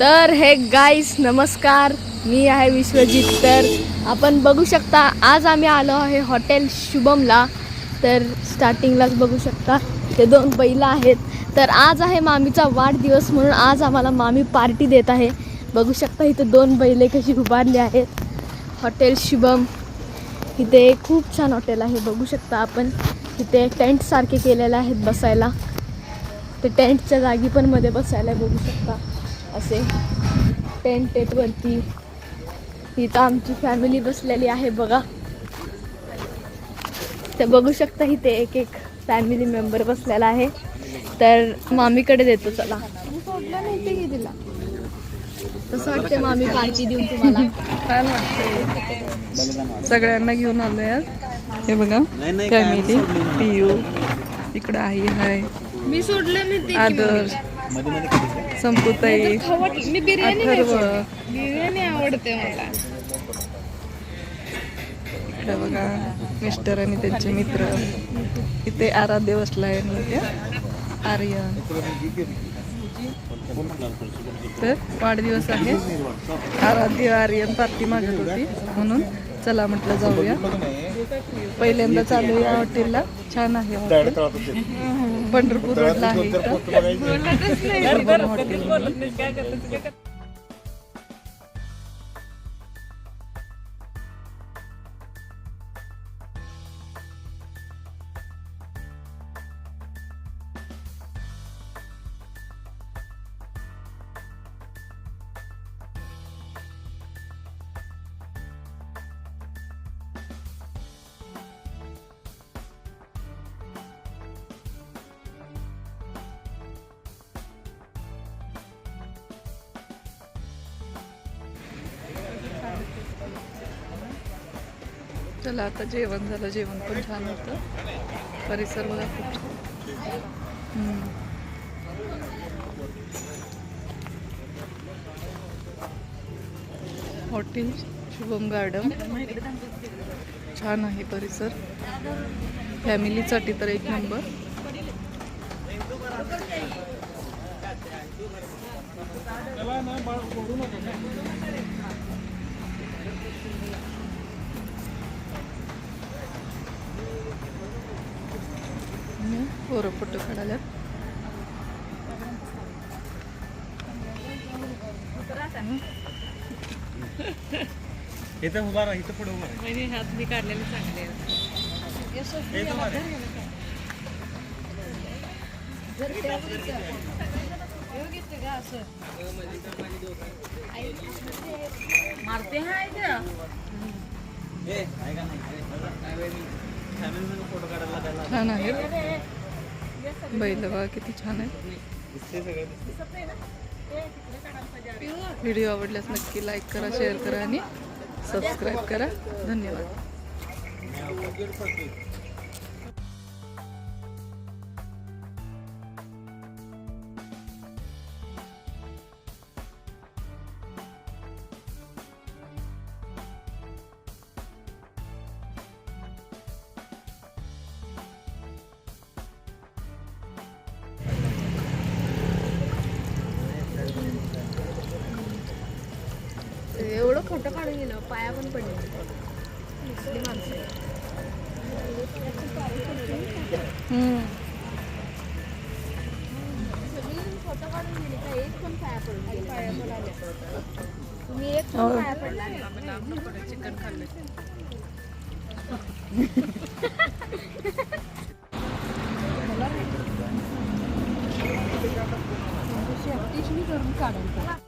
तर hey guys नमस्कार. मी आहे विश्वजित. तर आपण बघू शकता आज आम्ही आलो आहे हॉटेल शुभमला. तर स्टार्टिंगलाच बघू शकता ते दोन बैलं आहेत. तर आज आहे मामीचा वाढदिवस म्हणून आज आम्हाला मामी पार्टी देत आहे. बघू शकता इथं दोन बैले कशी उभारली आहेत. हॉटेल शुभम. इथे खूप छान हॉटेल आहे बघू शकता आपण. इथे टेंटसारखे केलेले आहेत बसायला. ते टेंटच्या जागी पण मध्ये बसायला बघू शकता. असे टेंट टेट वरती. इथं आमची फॅमिली बसलेली आहे बघा. ते बघू शकता इथे एक एक फॅमिली मेंबर बसलेला आहे. तर मामीकडे देतो चला. सोडलं नाही ते तिला तसं वाटते मामी पार्टी देऊन तुम्हाला. वाटते सगळ्यांना घेऊन आलोय. आज हे बघा फॅमिली पियू इकडं आई हाय मी सोडलं नाही ते आदर. संपुताई मी बिर्याणी बिर्याणी आवडते मला. बघा मिस्टर आणि त्यांचे मित्र. इथे आराध्य बसलाय नृत्य आर्यन. तर वाढदिवस आहे. आराध्य आर्यन पार्टी मागत होती म्हणून चला म्हटलं जाऊया. पहिल्यांदा चालू या हॉटेलला. छान आहे पंढरपूर रोडला आहे हॉटेल. चला आता जेवण झालं. जेवण पण छान होतं. परिसर बघा खूप छान. Hotel Shubham garden. छान आहे परिसर. फॅमिलीसाठी तर एक नंबर. पोरं फोटो काढायला इथं उभा राहा इथं पुढे उभा राहा. हात मी काढलेले चांगले इथं उभा राहा. ए, ऐका ना. Family संग फोटो काढायला? छान आहे बैल बघा किती छान आहे. व्हिडिओ आवडल्यास नक्की लाईक करा शेअर करा आणि सबस्क्राईब करा. धन्यवाद. खोटं काढून गेलं पाया पण पडले माणसं. सगळी फोटो काढून गेली का एक पण पाया पडून गेले पाया पण आले तुम्ही एक. पण पाया पडला नाही. करून काढायचं